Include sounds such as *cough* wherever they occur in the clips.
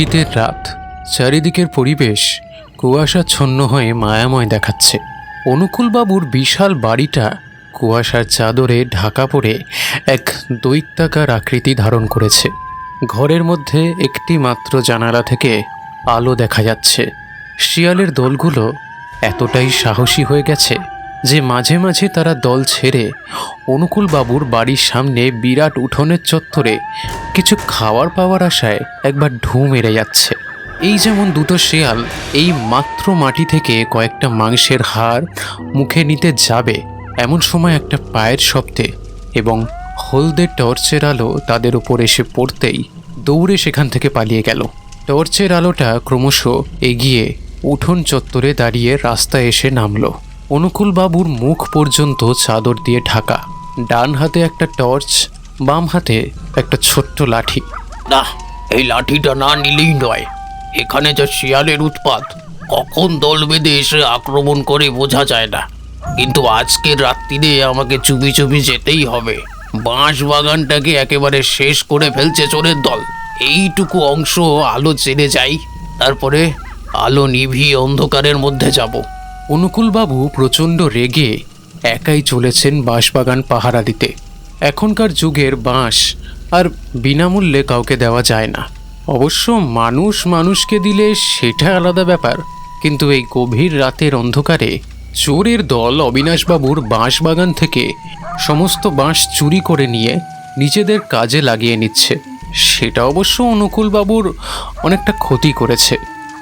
শীতের রাত, চারিদিকের পরিবেশ কুয়াশাচ্ছন্ন হয়ে মায়াময় দেখাচ্ছে। অনুকূলবাবুর বিশাল বাড়িটা কুয়াশার চাদরে ঢাকা পড়ে এক দৈত্যাকার আকৃতি ধারণ করেছে। ঘরের মধ্যে একটি মাত্র জানালা থেকে আলো দেখা যাচ্ছে। শিয়ালের দলগুলো এতটাই সাহসী হয়ে গেছে যে মাঝে মাঝে তারা দল ছেড়ে অনুকূলবাবুর বাড়ির সামনে বিরাট উঠোনের চত্বরে কিছু খাওয়ার পাওয়ার আশায় একবার ঢু মেরে যাচ্ছে। এই যেমন দুটো শেয়াল, এই মাত্র মাটি থেকে কয়েকটা মাংসের হাড় মুখে নিতে যাবে এমন সময় একটা পায়ের শব্দে এবং হলদে টর্চের আলো তাদের উপর এসে পড়তেই দৌড়ে সেখান থেকে পালিয়ে গেল। টর্চের আলোটা ক্রমশ এগিয়ে উঠোন চত্বরে দাঁড়িয়ে রাস্তায় এসে নামলো। অনুকূলবাবুর মুখ পর্যন্ত চাদর দিয়ে ঢাকা। ডান হাতে একটা টর্চ, বাম হাতে একটা ছোট্ট লাঠি। না, এই লাঠিটা না নিলেই নয়। এখানে যা শিয়ালের উৎপাত, কখন দল বেঁধে এসে আক্রমণ করে বোঝা যায় না। কিন্তু আজকের রাত্রিরে আমাকে চুপি চুপি যেতেই হবে। বাঁশ বাগানটাকে একেবারে শেষ করে ফেলছে চোরের দল। এইটুকু অংশ আলো চেনে যাই, তারপরে আলো নিভিয়ে অন্ধকারের মধ্যে যাব। অনুকূলবাবু প্রচণ্ড রেগে একাই চলেছেন বাঁশবাগান পাহারা দিতে। এখনকার যুগের বাঁশ আর বিনামূল্যে কাউকে দেওয়া যায় না। অবশ্য মানুষ মানুষকে দিলে সেটা আলাদা ব্যাপার, কিন্তু এই গভীর রাতের অন্ধকারে চোরের দল অবিনাশবাবুর বাঁশবাগান থেকে সমস্ত বাঁশ চুরি করে নিয়ে নিজেদের কাজে লাগিয়ে নিচ্ছে। সেটা অবশ্য অনুকূলবাবুর অনেকটা ক্ষতি করেছে।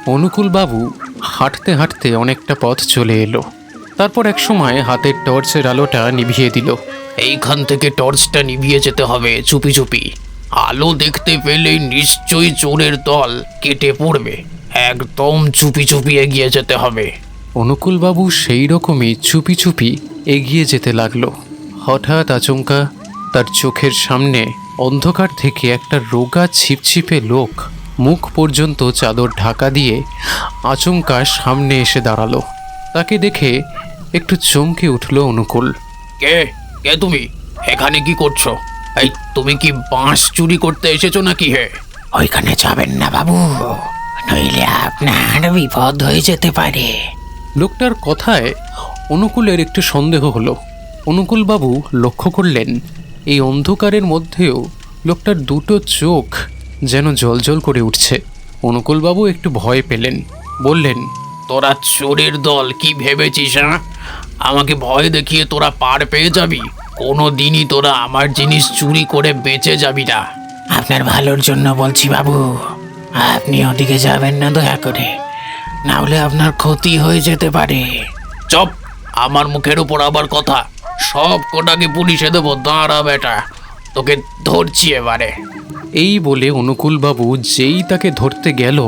অনুকূলবাবু হাঁটতে হাঁটতে অনেকটা পথ চলে এলো। তারপর এক সময় হাতের টর্চের আলোটা নিভিয়ে দিল। এইখান থেকে টর্চটা নিভিয়ে যেতে হবে চুপি চুপি। আলো দেখতে পেলেই নিশ্চয়ই চোরের দল কেটে পড়বে। একদম চুপি চুপি এগিয়ে যেতে হবে। অনুকূলবাবু সেই রকমই চুপি চুপি এগিয়ে যেতে লাগল। হঠাৎ আচমকা তার চোখের সামনে অন্ধকার থেকে একটা রোগা ছিপছিপে লোক মুখ পর্যন্ত চাদর ঢাকা দিয়ে আচমকা সামনে এসে দাঁড়াল। তাকে দেখে একটু চমকে উঠল অনুকূল। কে? কে তুমি? এখানে কি করছ? এই তুমি কি বাঁশ চুরি করতে এসেছ নাকি হে? ওইখানে যাবেন না বাবু। নইলে আপনার বিপদ হয়ে যেতে পারে। লোকটার কথায় অনুকূলের একটু সন্দেহ হলো। অনুকূলবাবু লক্ষ্য করলেন এই অন্ধকারের মধ্যেও লোকটার দুটো চোখ যেন জলজল করে উঠছে। অনুকূলবাবু একটু ভয় পেলেন। বললেন তোরা চোরের দল কি ভেবেছিস হ্যাঁ? আমাকে ভয় দেখিয়ে তোরা পার পেয়ে যাবি? কোনো দিনই তোরা আমার জিনিস চুরি করে বেঁচে যাবি না। আপনার ভালোর জন্য বলছি বাবু। আপনি ওদিকে যাবেন না দয়া করে। না হলে আপনার ক্ষতি হয়ে যেতে পারে। চপ! আমার মুখের উপর আবার কথা। সব কোটাকে পুলিশে দেবো। দাঁড়া বেটা তোকে ধরছি এবারে। এই বলে অনুকূলবাবু যেই তাকে ধরতে গেল,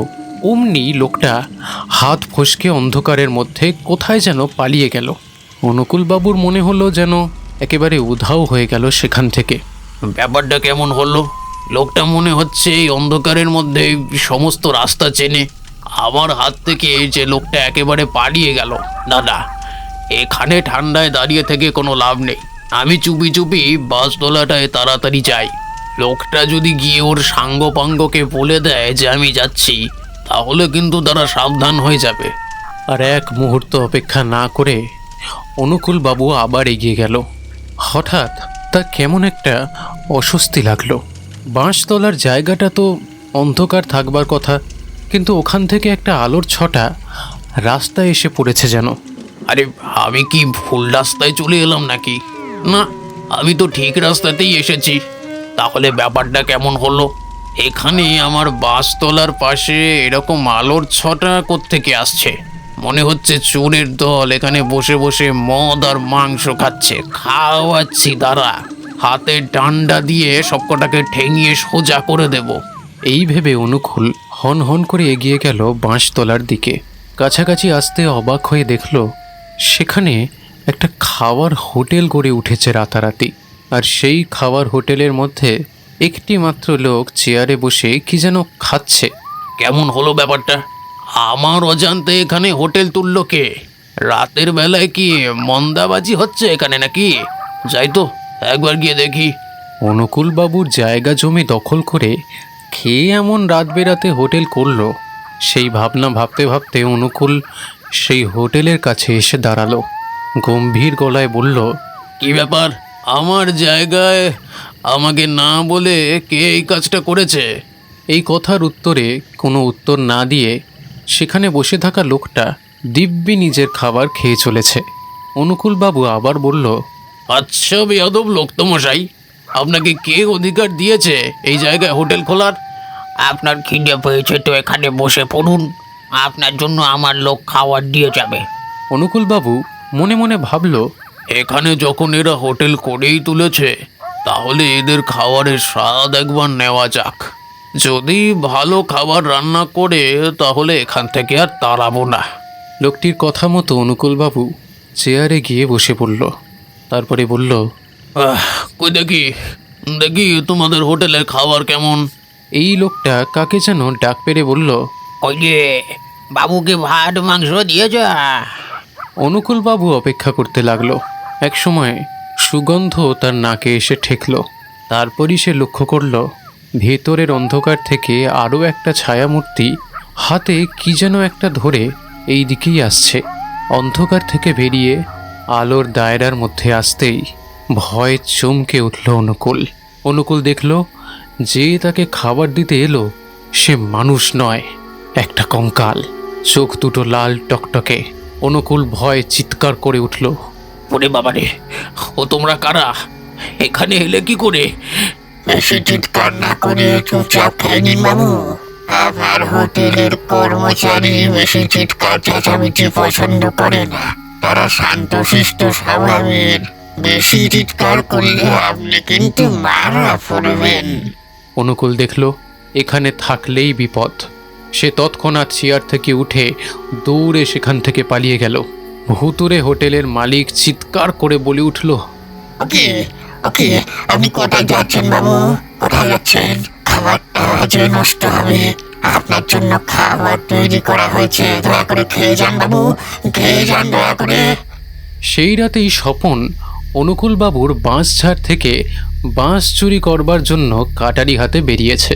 অমনি লোকটা হাত ফসকে অন্ধকারের মধ্যে কোথায় যেন পালিয়ে গেল। অনুকূলবাবুর মনে হলো যেন একেবারে উধাও হয়ে গেল সেখান থেকে। ব্যাপারটা কেমন হলো? লোকটা মনে হচ্ছে এই অন্ধকারের মধ্যে সমস্ত রাস্তা চেনে। আমার হাত থেকে যে লোকটা একেবারে পালিয়ে গেল। দাদা, এখানে ঠান্ডায় দাঁড়িয়ে থেকে কোনো লাভ নেই। আমি চুপি চুপি বাসতলাটায় তাড়াতাড়ি যাই। লোকটা যদি গিয়ে ওর সাঙ্গপাঙ্গকে বলে দেয় যে আমি যাচ্ছি তাহলে কিন্তু তারা সাবধান হয়ে যাবে। আর এক মুহূর্ত অপেক্ষা না করে অনুকূলবাবু আবার এগিয়ে গেল। হঠাৎ তার কেমন একটা অস্বস্তি লাগল। বাঁশতলার জায়গাটা তো অন্ধকার থাকবার কথা কিন্তু ওখান থেকে একটা আলোর ছটা রাস্তায় এসে পড়েছে যেন। আরে আমি কি ভুল রাস্তায় চলে এলাম নাকি? না আমি তো ঠিক রাস্তাতেই এসেছি। তাহলে ব্যাপারটা কেমন হলো? এখানে আমার বাসতলার পাশে এরকম আলোর ছটা কোত্থেকে আসছে। মনে হচ্ছে চোরের দল এখানে বসে বসে মদ আর মাংস খাচ্ছে। খাওয়াচ্ছি, দাঁড়া। হাতে ডান্ডা দিয়ে সবকটাকে ঠেঙিয়ে সোজা করে দেবো। এই ভেবে অনুকূল হন হন করে এগিয়ে গেল বাঁশতলার দিকে। কাছাকাছি আসতে অবাক হয়ে দেখল, সেখানে একটা খাওয়ার হোটেল গড়ে উঠেছে রাতারাতি। আর সেই খাওয়ার হোটেলের মধ্যে একটি মাত্র লোক চেয়ারে বসে কি যেন খাচ্ছে। কেমন হলো ব্যাপারটা? আমার অজান্তে এখানে হোটেল তুললো কে? রাতের বেলায় কি মন্দাবাজি হচ্ছে এখানে নাকি? যাই তো একবার গিয়ে দেখি। অনুকূলবাবুর জায়গা জমি দখল করে খেয়ে এমন রাত বেরাতে হোটেল করল? সেই ভাবনা ভাবতে ভাবতে অনুকূল সেই হোটেলের কাছে এসে দাঁড়াল। গম্ভীর গলায় বলল কি ব্যাপার? আমার জায়গায় আমাকে না বলে কে এই কাজটা করেছে? এই কথার উত্তরে কোনো উত্তর না দিয়ে সেখানে বসে থাকা লোকটা দিব্যি নিজের খাবার খেয়ে চলেছে। অনুকূলবাবু আবার বলল আচ্ছা বেয়াদব লোক তো মশাই আপনাকে কে অধিকার দিয়েছে এই জায়গায় হোটেল খোলার? আপনার খিদে পেয়েছে তো এখানে বসে পড়ুন আপনার জন্য আমার লোক খাবার দিয়ে যাবে। অনুকূলবাবু মনে মনে ভাবল এখানে যখন এরা হোটেল করেই তুলেছে তাহলে এদের খাবারের স্বাদ একবার নেওয়া যাক। যদি ভালো খাবার রান্না করে তাহলে এখান থেকে আর তাড়াবো না। লোকটির কথা মতো অনুকূলবাবু চেয়ারে গিয়ে বসে পড়ল। তারপরে বলল আহ, কই দেখি দেখি তোমাদের হোটেলের খাবার কেমন। এই লোকটা কাকে যেন ডাক পেরে বলল ওই যে বাবুকে ভাত মাংস দিয়ে যা অনুকূলবাবু অপেক্ষা করতে লাগল। একসময় সুগন্ধ তার নাকে এসে ঠেকল। তারপরই সে লক্ষ্য করল, ভেতরের অন্ধকার থেকে আরও একটা ছায়ামূর্তি হাতে কি যেন একটা ধরে এই দিকেই আসছে। অন্ধকার থেকে বেরিয়ে আলোর দায়রার মধ্যে আসতেই ভয়ে চমকে উঠল অনুকূল। অনুকূল দেখল, যে তাকে খাবার দিতে এলো, সে মানুষ নয়, একটা কঙ্কাল। চোখ দুটো লাল টকটকে। অনুকূল ভয় চিৎকার করে উঠল। ওরে বাবারে ও তোমরা কারা? এখানে এলে কি করে? বেশি চিৎকার না করে চুপচাপ খেয়ে নিন বাবু। আমার হোটেলের কর্মচারী বেশি চিৎকার চেঁচামেচি পছন্দ করে না। তারা শান্তশিষ্ট স্বভাবের। বেশি চিৎকার করলে আপনি কিন্তু মারা পড়বেন। অনুকূল দেখল এখানে থাকলেই বিপদ। সে তৎক্ষণাৎ চেয়ার থেকে উঠে দৌড়ে সেখান থেকে পালিয়ে গেল। ভুতুরে হোটেলের মালিক চিৎকার করে বলে উঠল ওকে ওকে আপনি কোথায় যাচ্ছেন বাবু? কোথায় যাচ্ছেন? খাবারটা যে নষ্ট হবে। আপনার জন্য খাবার তৈরি করা হয়েছে। দয়া করে খেয়ে যান বাবু খেয়ে যান দয়া করে। সেই রাতেই স্বপন অনুকূলবাবুর বাঁশঝাড় থেকে বাঁশ চুরি করবার জন্য কাটারি হাতে বেরিয়েছে।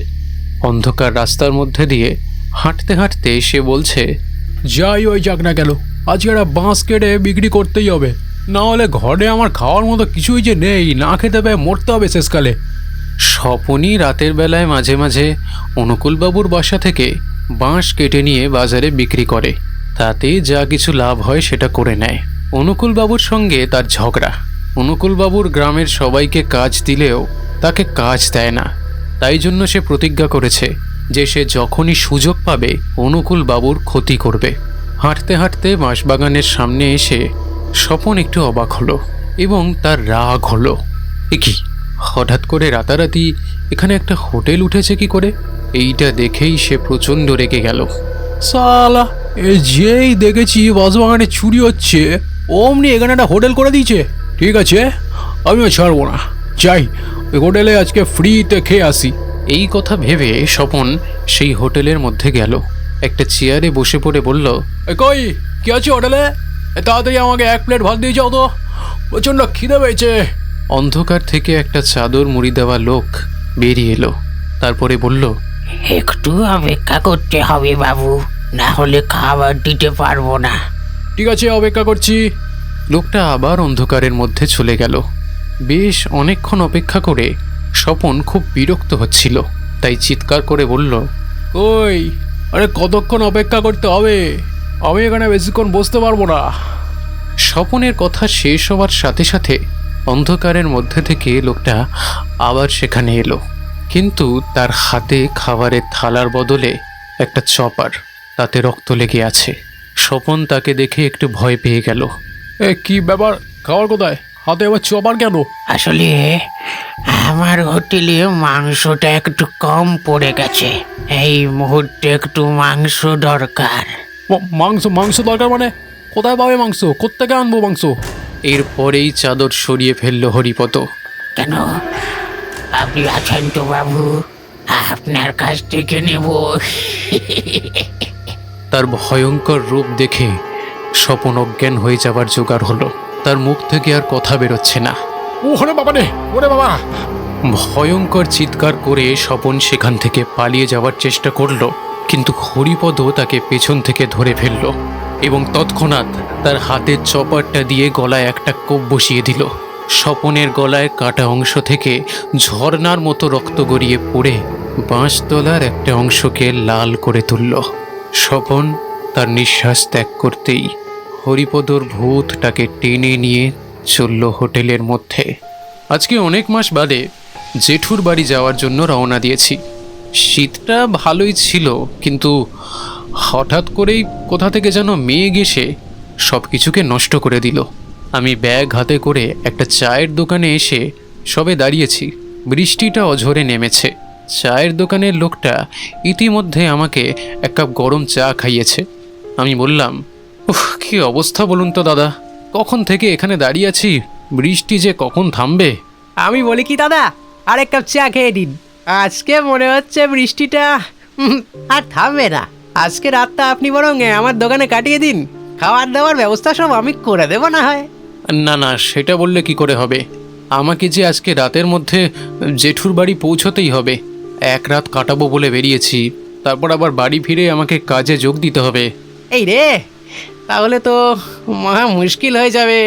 অন্ধকার রাস্তার মধ্যে দিয়ে হাঁটতে হাঁটতে সে বলছে যাই ওই যাক না গেল আজকে একটা বাঁশ কেটে বিক্রি করতেই হবে। না হলে ঘরে আমার খাওয়ার মতো কিছুই যে নেই, না খেতে পেয়ে মরতে হবে শেষকালে। স্বপনই রাতের বেলায় মাঝে মাঝে অনুকূলবাবুর বাসা থেকে বাঁশ কেটে নিয়ে বাজারে বিক্রি করে। তাতে যা কিছু লাভ হয় সেটা করে নেয়। অনুকূলবাবুর সঙ্গে তার ঝগড়া। অনুকূলবাবুর গ্রামের সবাইকে কাজ দিলেও তাকে কাজ দেয় না। তাই জন্য সে প্রতিজ্ঞা করেছে যে সে যখনই সুযোগ পাবে, অনুকূলবাবুর ক্ষতি করবে। হাঁটতে হাঁটতে বাঁশবাগানের সামনে এসে স্বপন একটু অবাক হলো এবং তার রাগ হলো। কি? হঠাৎ করে রাতারাতি এখানে একটা হোটেল উঠেছে কি করে? এইটা দেখেই সে প্রচণ্ড রেগে গেল। সালা যেই দেখেছি বাসবাগানে চুরি হচ্ছে, অমনি এখানে একটা হোটেল করে দিয়েছে। ঠিক আছে, আমিও ছাড়বো না। যাই হোটেলে আজকে ফ্রিতে খেয়ে আসি। এই কথা ভেবে স্বপন সেই হোটেলের মধ্যে গেল। একটা চেয়ারে বসে পড়ে বলল কই? কি আছে হোটেলে? তাড়াতাড়ি আমাকে এক প্লেট ভাত দিয়ে যাও তো। প্রচণ্ড খিদে পেয়েছে। অন্ধকার থেকে একটা চাদর মুড়ি দেওয়া লোক বেরিয়ে এলো। তারপরে বলল একটু অপেক্ষা করতে হবে বাবু না হলে খাবার দিতে পারব না। ঠিক আছে অপেক্ষা করছি। লোকটা আবার অন্ধকারের মধ্যে চলে গেল। বেশ অনেকক্ষণ অপেক্ষা করে স্বপন খুব বিরক্ত হচ্ছিল তাই চিৎকার করে বলল কই? আরে কতক্ষণ অপেক্ষা করতে হবে? আমি এখানে বেশিক্ষণ বসতে পারব না। স্বপনের কথা শেষ হওয়ার সাথে সাথে অন্ধকারের মধ্যে থেকে লোকটা আবার সেখানে এলো। কিন্তু তার হাতে খাবারের থালার বদলে একটা চপার তাতে রক্ত লেগে আছে। স্বপন তাকে দেখে একটু ভয় পেয়ে গেল। এ কি ব্যাপার? খাবার কোথায়? হাতে আবার চপার কেন? আসলে আমার হোটেলে মাংসটা একটু কম পড়ে গেছে। এই মুহূর্তে একটু মাংস দরকার। ম- মাংস মাংস দরকার মানে? কোথায় পাবে মাংস? কোত্থেকে আনব মাংস? এরপরেই চাদর সরিয়ে ফেলল হরিপদ। কেন? আপনি আছেন তো বাবু? আপনার কাছ থেকে নেব। তার ভয়ঙ্কর রূপ দেখে স্বপন অজ্ঞান হয়ে যাবার জোগাড় হলো। তার মুখ থেকে আর কথা বেরোচ্ছে না। ওরে বাবা রে ওরে বাবা। ভয়ঙ্কর চিৎকার করে স্বপন সেখান থেকে পালিয়ে যাওয়ার চেষ্টা করল কিন্তু হরিপদ তাকে পেছন থেকে ধরে ফেলল এবং তৎক্ষণাৎ তার হাতের চপারটা দিয়ে গলায় একটা কোপ বসিয়ে দিল। স্বপনের গলায় কাটা অংশ থেকে ঝর্ণার মতো রক্ত গড়িয়ে পড়ে বাঁশতলার একটা অংশকে লাল করে তুলল। স্বপন তার নিঃশ্বাস ত্যাগ করতেই হরিপদর ভূতটাকে টেনে নিয়ে চলল হোটেলের মধ্যে। আজকে অনেক মাস বাদে জেঠুর বাড়ি যাওয়ার জন্য রওনা দিয়েছি। শীতটা ভালোই ছিল, কিন্তু হঠাৎ করেই কোথা থেকে যেন মেঘ এসে সব কিছুকে নষ্ট করে দিল। আমি ব্যাগ হাতে করে একটা চায়ের দোকানে এসে সবে দাঁড়িয়েছি। বৃষ্টিটা অঝরে নেমেছে। চায়ের দোকানের লোকটা ইতিমধ্যে আমাকে এক কাপ গরম চা খাইয়েছে। আমি বললাম উফ কী অবস্থা বলুন তো দাদা? কখন থেকে এখানে দাঁড়িয়ে আছি? বৃষ্টি যে কখন থামবে? আমি বলি কি দাদা? আরেক কাপ চা খেয়ে দিন আজকে মনে হচ্ছে বৃষ্টিটা উম, আর থামবে না। আজকে রাতটা আপনি বরং এ, আমার দোকানে কাটিয়ে দিন। খাবার দাবার ব্যবস্থা সব আমি করে দেবো না হয়। না না সেটা বললে কি করে হবে? আমাকে যে আজকে রাতের মধ্যে জেঠুর বাড়ি পৌঁছতেই হবে। এক রাত কাটাবো বলে বেরিয়েছি। তারপর আবার বাড়ি ফিরে আমাকে কাজে যোগ দিতে হবে। এই রে তাহলে তো মহা মুশকিল হয়ে যাবে।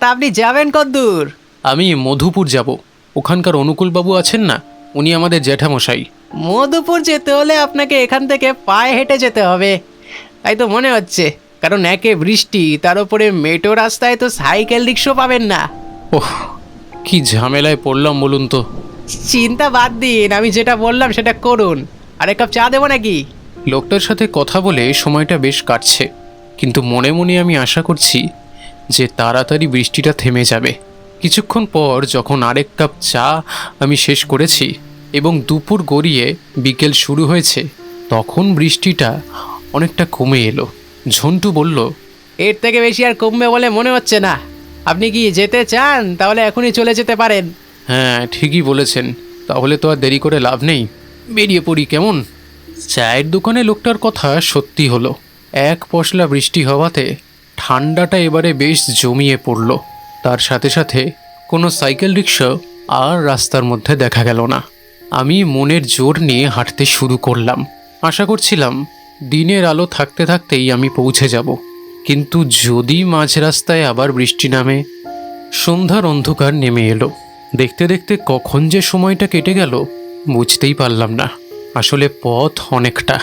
তা আপনি যাবেন কদ্দূর? আমি মধুপুর যাব। ওখানকার অনুকূলবাবু আছেন না? উনি আমাদের জ্যাঠামশাই। মধুপুর যেতে হলে আপনাকে এখান থেকে পায়ে হেঁটে যেতে হবে। তাই তো মনে হচ্ছে কারণ একে বৃষ্টি তার উপরে মেটো রাস্তায় তো সাইকেল রিক্সা পাবেন না। ওহ কি ঝামেলায় পড়লাম বলুন তো। চিন্তা বাদ দিন আমি যেটা বললাম সেটা করুন। আর এক কাপ চা দেবো নাকি? লোকটার সাথে কথা বলে সময়টা বেশ কাটছে। কিন্তু মনে মনে আমি আশা করছি যে তাড়াতাড়ি বৃষ্টিটা থেমে যাবে। কিছুক্ষণ পর যখন আরেক কাপ চা আমি শেষ করেছি এবং দুপুর গড়িয়ে বিকেল শুরু হয়েছে তখন বৃষ্টিটা অনেকটা কমে এলো। ঝন্টু বলল এর থেকে বেশি আর কমবে বলে মনে হচ্ছে না। আপনি কি যেতে চান তাহলে এখনই চলে যেতে পারেন। হ্যাঁ ঠিকই বলেছেন। তাহলে তো আর দেরি করে লাভ নেই। বেরিয়ে পড়ি কেমন? চায়ের দোকানে লোকটার কথা সত্যি হলো। এক পশলা বৃষ্টি হওয়াতে ঠান্ডাটা এবারে বেশ জমিয়ে পড়ল। তার সাথে সাথে কোনো সাইকেল রিক্সা আর রাস্তার মধ্যে দেখা গেল না। আমি মনের জোর নিয়ে হাঁটতে শুরু করলাম। আশা করছিলাম দিনের আলো থাকতে থাকতেই আমি পৌঁছে যাব। কিন্তু যদি মাঝ রাস্তায় আবার বৃষ্টি নামে, সন্ধ্যার অন্ধকার নেমে এলো। দেখতে দেখতে কখন যে সময়টা কেটে গেল, বুঝতেই পারলাম না। আসলে পথ অনেকটা।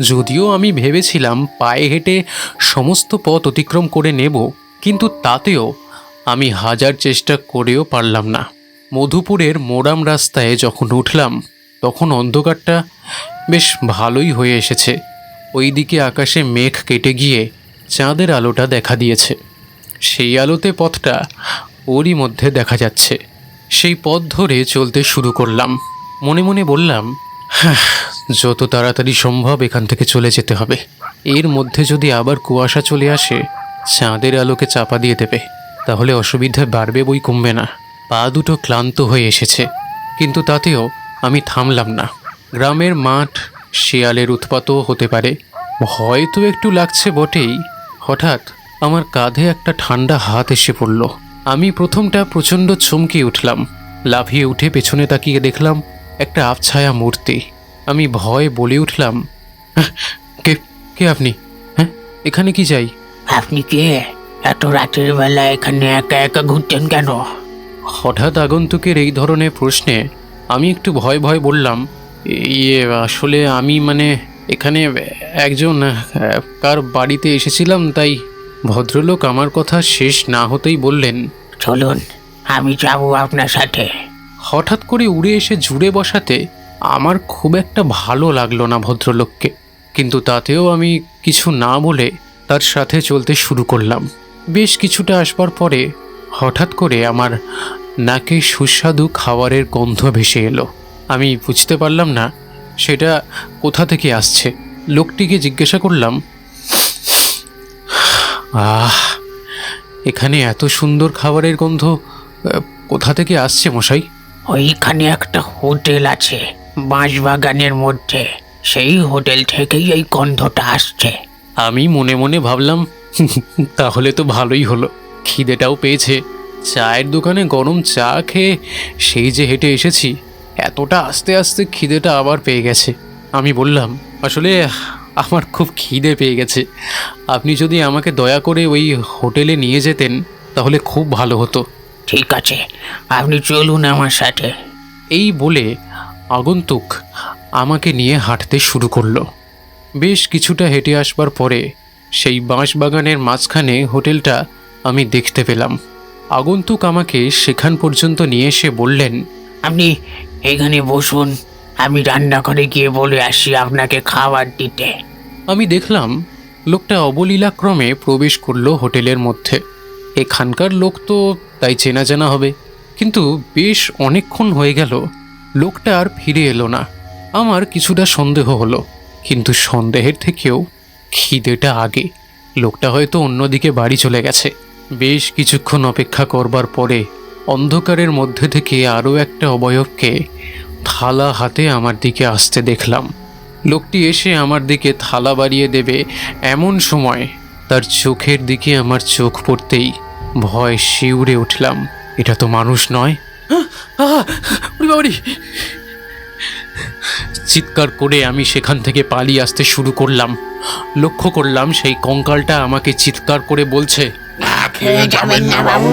যদিও আমি ভেবেছিলাম পায়ে হেঁটে সমস্ত পথ অতিক্রম করে নেব কিন্তু তাতেও আমি হাজার চেষ্টা করেও পারলাম না। মধুপুরের মোরাম রাস্তায় যখন উঠলাম তখন অন্ধকারটা বেশ ভালোই হয়ে এসেছে। ওইদিকে আকাশে মেঘ কেটে গিয়ে চাঁদের আলোটা দেখা দিয়েছে। সেই আলোতে পথটা ওরই মধ্যে দেখা যাচ্ছে। সেই পথ ধরে চলতে শুরু করলাম। মনে মনে বললাম "হাহ, যত তাড়াতাড়ি সম্ভব এখান থেকে চলে যেতে হবে। এর মধ্যে যদি আবার কুয়াশা চলে আসে, চাঁদের আলোকে চাপা দিয়ে দেবে। তাহলে অসুবিধা বাড়বে বই কমবে না। পা দুটো ক্লান্ত হয়ে এসেছে। কিন্তু তাতেও আমি থামলাম না। গ্রামের মাঠ, শিয়ালের উৎপাতও হতে পারে। হয়তো একটু লাগছে বটেই। হঠাৎ আমার কাঁধে একটা ঠান্ডা হাত এসে পড়ল। আমি প্রথমটা প্রচণ্ড চমকে উঠলাম। লাফিয়ে উঠে পেছনে তাকিয়ে দেখলাম একটা আবছায়া মূর্তি। আমি ভয় বলে উঠলাম কে কে আপনি? হ্যাঁ এখানে কি যাই আপনি কে? এত রাতের বেলা এখানে একা একা ঘুরতেন কেন? হঠাৎ আগন্তুকের এই ধরনের প্রশ্নে আমি একটু ভয় ভয় বললাম ইয়ে আসলে আমি মানে এখানে একজন কার বাড়িতে এসেছিলাম তাই ভদ্রলোক আমার কথা শেষ না হতেই বললেন। চলুন আমি যাব আপনার সাথে। হঠাৎ করে উড়ে এসে জুড়ে বসাতে আমার খুব একটা ভালো লাগল না ভদ্রলোককে, কিন্তু তাতেও আমি কিছু না বলে তার সাথে চলতে শুরু করলাম। বেশ কিছুটা আসবার পরে হঠাৎ করে আমার নাকে সুস্বাদু খাবারের গন্ধ ভেসে এলো। আমি বুঝতে পারলাম না সেটা কোথা থেকে আসছে। লোকটিকে জিজ্ঞাসা করলাম, আহ, এখানে এত সুন্দর খাবারের গন্ধ কোথা থেকে আসছে মশাই? ওইখানে একটা হোটেল আছে। বাঁশবাগানের মধ্যে। সেই হোটেল থেকেই এই গন্ধটা আসছে। আমি মনে মনে ভাবলাম *laughs* তাহলে তো ভালোই হলো। খিদেটাও পেয়েছে। চায়ের দোকানে গরম চা খেয়ে সেই যে হেঁটে এসেছি এতটা আস্তে আস্তে খিদেটা আবার পেয়ে গেছে। আমি বললাম আসলে আমার খুব খিদে পেয়ে গেছে। আপনি যদি আমাকে দয়া করে ওই হোটেলে নিয়ে যেতেন তাহলে খুব ভালো হতো। ঠিক আছে আপনি চলুন আমার সাথে। এই বলে আগন্তুক আমাকে নিয়ে হাঁটতে শুরু করল। বেশ কিছুটা হেঁটে আসবার পরে সেই বাঁশবাগানের মাঝখানে হোটেলটা আমি দেখতে পেলাম। আগন্তুক আমাকে সেখান পর্যন্ত নিয়ে এসে বললেন আপনি এখানে বসুন আমি রান্না করে গিয়ে বলে আসি আপনাকে খাবার দিতে। আমি দেখলাম লোকটা অবলীলাক্রমে প্রবেশ করল হোটেলের মধ্যে। এখানকার লোক তো তাই চেনা জানা হবে। কিন্তু বেশ অনেকক্ষণ হয়ে গেল লোকটা আর ফিরে এলো না। আমার কিছুটা সন্দেহ হলো, কিন্তু সন্দেহের থেকেও খিদেটা আগে। লোকটা হয়তো অন্যদিকে বাড়ি চলে গেছে। বেশ কিছুক্ষণ অপেক্ষা করবার পরে অন্ধকারের মধ্যে থেকে আরও একটা অবয়বকে থালা হাতে আমার দিকে আসতে দেখলাম। লোকটি এসে আমার দিকে থালা বাড়িয়ে দেবে এমন সময় তার চোখের দিকে আমার চোখ পড়তেই ভয় শিউরে উঠলাম। এটা তো মানুষ নয়। চিৎকার করে আমি সেখান থেকে পালিয়ে আসতে শুরু করলাম। লক্ষ্য করলাম সেই কঙ্কালটা আমাকে চিৎকার করে বলছে না খেয়ে যাবেন না বাবু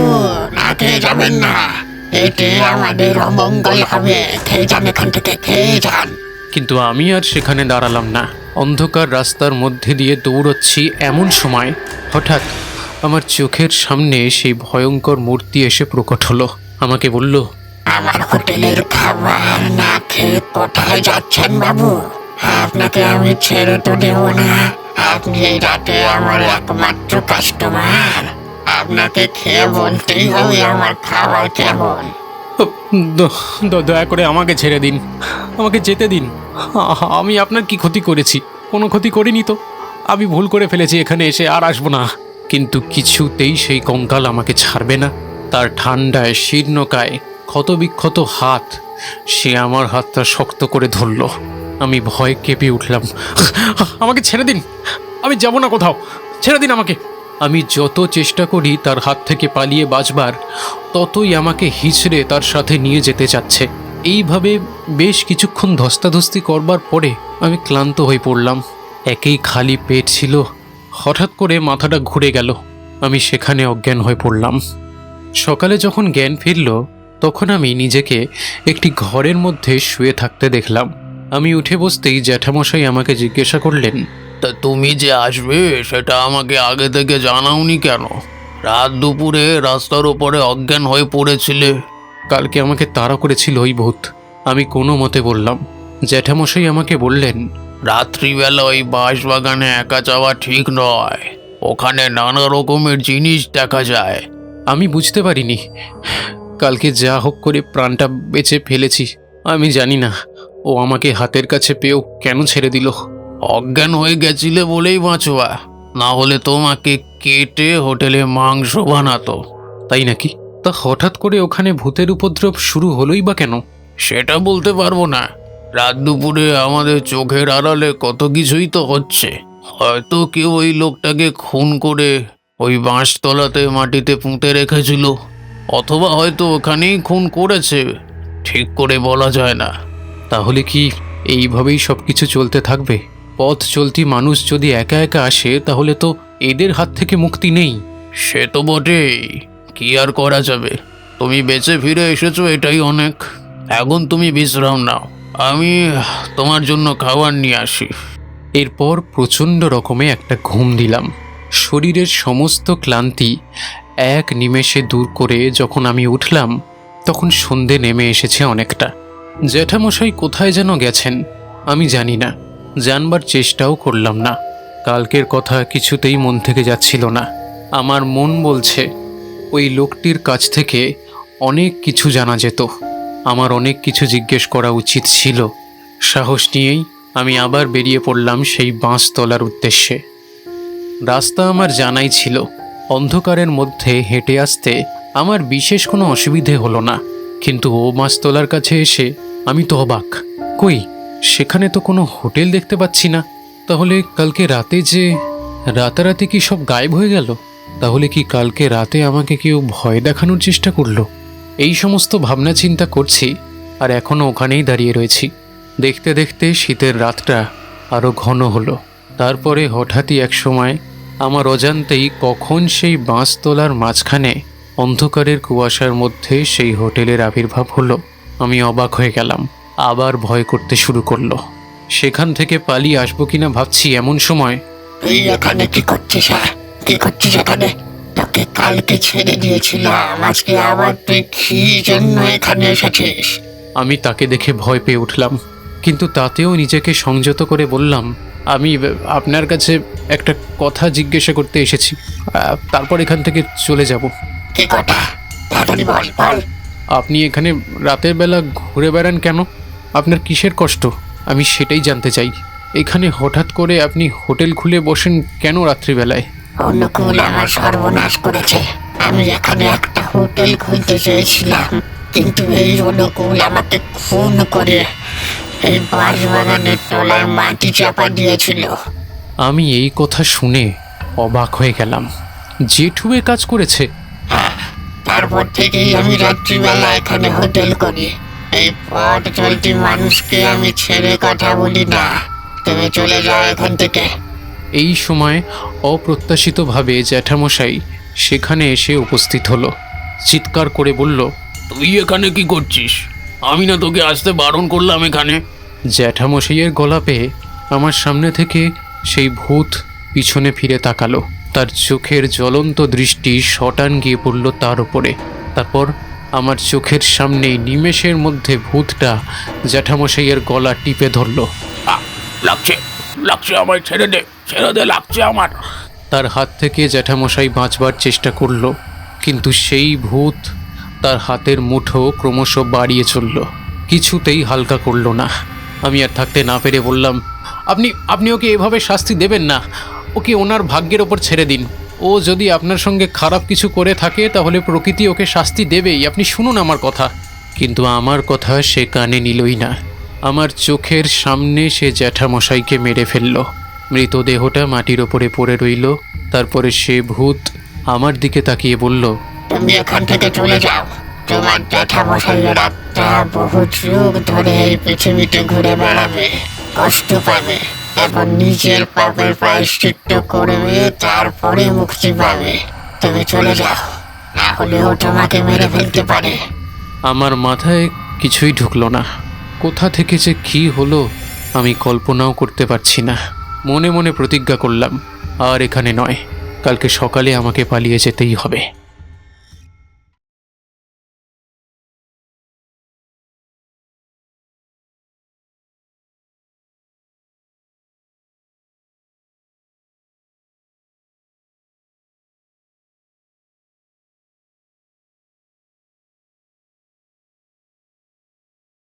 না খেয়ে যাবেন না। এতে আমাদের অমঙ্গল হবে। খেয়ে যান এখান থেকে খেয়ে যান। কিন্তু আমি আর সেখানে দাঁড়ালাম না। অন্ধকার রাস্তার মধ্যে দিয়ে দৌড়চ্ছি এমন সময় হঠাৎ আমার চোখের সামনে সেই ভয়ঙ্কর মূর্তি এসে প্রকট হলো। আমাকে বলল আমার হোটেলের খাবার না খেয়ে কোথায় যাচ্ছেন বাবু? আপনাকে আমি ছেড়ে তো দেব না। আপনি এই রাতে আমার একমাত্র কাস্টমার। আপনাকে খেয়ে বলতেই হবে আমার খাবার কেমন। দ- দ- দয়া করে আমাকে ছেড়ে দিন। আমাকে যেতে দিন। আমি আপনার কি ক্ষতি করেছি? কোনো ক্ষতি করিনি তো? আমি ভুল করে ফেলেছি এখানে এসে আর আসব না। কিন্তু কিছুতেই সেই কঙ্কাল আমাকে ছাড়বে না। তার ঠান্ডায় শীর্ণকায় ক্ষতবিক্ষত হাত, সে আমার হাতটা শক্ত করে ধরল। আমি ভয় কেঁপে উঠলাম। আমাকে ছেড়ে দিন! আমি যাব না কোথাও! ছেড়ে দিন আমাকে! আমি যত চেষ্টা করি তার হাত থেকে পালিয়ে বাঁচবার, ততই আমাকে হিচড়ে তার সাথে নিয়ে যেতে চাচ্ছে। এইভাবে বেশ কিছুক্ষণ ধস্তাধস্তি করবার পরে আমি ক্লান্ত হয়ে পড়লাম। একেই খালি পেট ছিল। হঠাৎ করে মাথাটা ঘুরে গেল। আমি সেখানে অজ্ঞান হয়ে পড়লাম। সকালে যখন জ্ঞান ফিরল তখন আমি নিজেকে একটি ঘরের মধ্যে শুয়ে থাকতে দেখলাম। আমি উঠে বসতেই জ্যাঠামশাই আমাকে জিজ্ঞাসা করলেন তা তুমি যে আসবে সেটা আমাকে আগে থেকে জানাওনি কেন? রাত দুপুরে রাস্তার ওপরে অজ্ঞান হয়ে পড়েছিলে। কালকে আমাকে তাড়া করেছিল ওই ভূত। আমি কোনো মতে বললাম। জ্যাঠামশাই আমাকে বললেন রাত্রিবেলা ওই বাঁশবাগানে একা যাওয়া ঠিক নয়। ওখানে নানা রকমের জিনিস দেখা যায়। আমি বুঝতে পারিনি। কালকে যা হোক করে প্রাণটা বেঁচে ফেলেছি, আমি জানি না। ও আমাকে হাতের কাছে পেয়েও কেন ছেড়ে দিল? অজ্ঞান হয়ে গেছিলে বলেই বাঁচোয়া না হলে তোমাকে কেটে হোটেলে মাংস বানাতো। তাই নাকি? তা হঠাৎ করে ওখানে ভূতের উপদ্রব শুরু হলোই বা কেন? সেটা বলতে পারব না। রাত দুপুরে আমাদের চোখের আড়ালে কত কিছুই তো হচ্ছে। হয়তো কেউ ওই লোকটাকে খুন করে ওই বাঁশতলাতে মাটিতে পুঁতে রেখেছিল অথবা হয়তো ওখানেই খুন করেছে ঠিক করে বলা যায় না। তাহলে কি এইভাবেই সব কিছু চলতে থাকবে? পথ চলতি মানুষ যদি একা একা আসে তাহলে তো এদের হাত থেকে মুক্তি নেই। সে তো বটেই কি আর করা যাবে? তুমি বেঁচে ফিরে এসেছ এটাই অনেক। এখন তুমি বিশ্রাম নাও। আমি তোমার জন্য খাবার নিয়ে আসি। এরপর প্রচণ্ড রকমে একটা ঘুম দিলাম। শরীরের সমস্ত ক্লান্তি এক নিমেষে দূর করে যখন আমি উঠলাম, তখন সন্ধে নেমে এসেছে অনেকটা। জ্যাঠামশাই কোথায় যেন গেছেন, আমি জানি না। জানবার চেষ্টাও করলাম না। কালকের কথা কিছুতেই মন থেকে যাচ্ছিল না। আমার মন বলছে, ওই লোকটির কাছ থেকে অনেক কিছু জানা যেত। আমার অনেক কিছু জিজ্ঞেস করা উচিত ছিল। সাহস নিয়েই আমি আবার বেরিয়ে পড়লাম সেই বাঁশতলার উদ্দেশ্যে। রাস্তা আমার জানাই ছিল। অন্ধকারের মধ্যে হেঁটে আসতে আমার বিশেষ কোনো অসুবিধে হলো না। কিন্তু ও মাছতলার কাছে এসে আমি তো অবাক। কই, সেখানে তো কোনো হোটেল দেখতে পাচ্ছি না। তাহলে কালকে রাতে যে রাতারাতি কি সব গায়েব হয়ে গেল? তাহলে কি কালকে রাতে আমাকে কেউ ভয় দেখানোর চেষ্টা করল? এই সমস্ত ভাবনা চিন্তা করছি আর এখনও ওখানেই দাঁড়িয়ে রয়েছি। দেখতে দেখতে শীতের রাতটা আরও ঘন হলো। তারপরে হঠাৎই এক সময় আমার অজান্তেই কখন সেই বাঁশতলার মাঝখানে অন্ধকারের কুয়াশার মধ্যে সেই হোটেলের আবির্ভাব হলো। আমি অবাক হয়ে গেলাম আবার ভয় করতে শুরু করল। সেখান থেকে পালিয়ে আসব কিনা ভাবছি এমন সময়। তুই এখানে কি করছিস হ্যাঁ? কি করছিস এখানে? তোকে কালকে ছেড়ে দিয়েছিলাম আজকে আবার তুই কি জন্য এখানে এসেছিস? আমি তাকে দেখে ভয় পেয়ে উঠলাম কিন্তু তাতেও নিজেকে সংযত করে বললাম আমি আপনার কাছে একটা কথা জিজ্ঞাসা করতে এসেছি। তারপর এখান থেকে চলে যাব। কি কথা? তাড়াতাড়ি বল বল। আপনি এখানে রাতের বেলা ঘুরে বেড়ান কেন? আপনার কিসের কষ্ট? আমি সেটাই জানতে চাই। এখানে হঠাৎ করে আপনি হোটেল খুলে বসেন কেন রাত্রিবেলায়? অনুকূল আমার সর্বনাশ করেছে। আমি এখানে একটা হোটেল খুলতে চেয়েছিলাম। কিন্তু এই অনুকূল আমাকে খুন করে। এই বাঁশবাগানের তলায় মাটি চাপা দিয়েছিল। আমি এই কথা শুনে অবাক হয়ে গেলাম। জেঠুয়ে কাজ করেছে। তারপর থেকেই আমি রাত্রিবেলা এখানে হোটেল করি। এই পথ চলতি মানুষকে আমি ছেড়ে কথা বলি না। তুমি চলে যাও এখান থেকে। এই সময় অপ্রত্যাশিতভাবে জ্যাঠামশাই সেখানে এসে উপস্থিত হলো। চিৎকার করে বলল তুই এখানে কি করছিস? আমি না তোকে আসতে বারণ করলাম এখানে। জ্যাঠামশাইয়ের গলা পেয়ে আমার সামনে থেকে সেই ভূত পিছনে ফিরে তাকালো। তার চোখের জ্বলন্ত দৃষ্টি শটান গিয়ে পড়ল তার উপরে। তারপর আমার চোখের সামনেই নিমেষের মধ্যে ভূতটা জ্যাঠামশাইয়ের গলা টিপে ধরলো। লাগছে লাগছে আমায় ছেড়ে দে ছেড়ে দে লাগছে আমার। তার হাত থেকে জ্যাঠামশাই বাঁচবার চেষ্টা করল কিন্তু সেই ভূত তার হাতের মুঠো ক্রমশ বাড়িয়ে চলল। কিছুতেই হালকা করল না। আমি আর থাকতে না পেরে বললাম, আপনি আপনি ওকে এভাবে শাস্তি দেবেন না। ওকে ওনার ভাগ্যের ওপর ছেড়ে দিন। ও যদি আপনার সঙ্গে খারাপ কিছু করে থাকে, তাহলে প্রকৃতি ওকে শাস্তি দেবেই। আপনি শুনুন আমার কথা। কিন্তু আমার কথা সে কানে নিলই না। আমার চোখের সামনে সে জ্যাঠামশাইকে মেরে ফেলল। মৃতদেহটা মাটির ওপরে পড়ে রইল। তারপরে সে ভূত আমার দিকে তাকিয়ে বলল তুমি এখান থেকে চলে যাও। তোমার জ্যাঠামশাইয়ের আত্মা বহু যুগ ধরে এই পৃথিবীতে ঘুরে বেড়াবে, কষ্ট পাবে এবং নিজের পাপের প্রায়শ্চিত্ত করবে, তারপরে মুক্তি পাবে। তুমি চলে যাও, না হলে ও তোমাকে মেরে ফেলতে পারে। আমার মাথায় কিছুই ঢুকলো না। কোথা থেকে যে কী হলো, আমি কল্পনাও করতে পারছি না। মনে মনে প্রতিজ্ঞা করলাম, আর এখানে নয়, কালকে সকালে আমাকে পালিয়ে যেতেই হবে।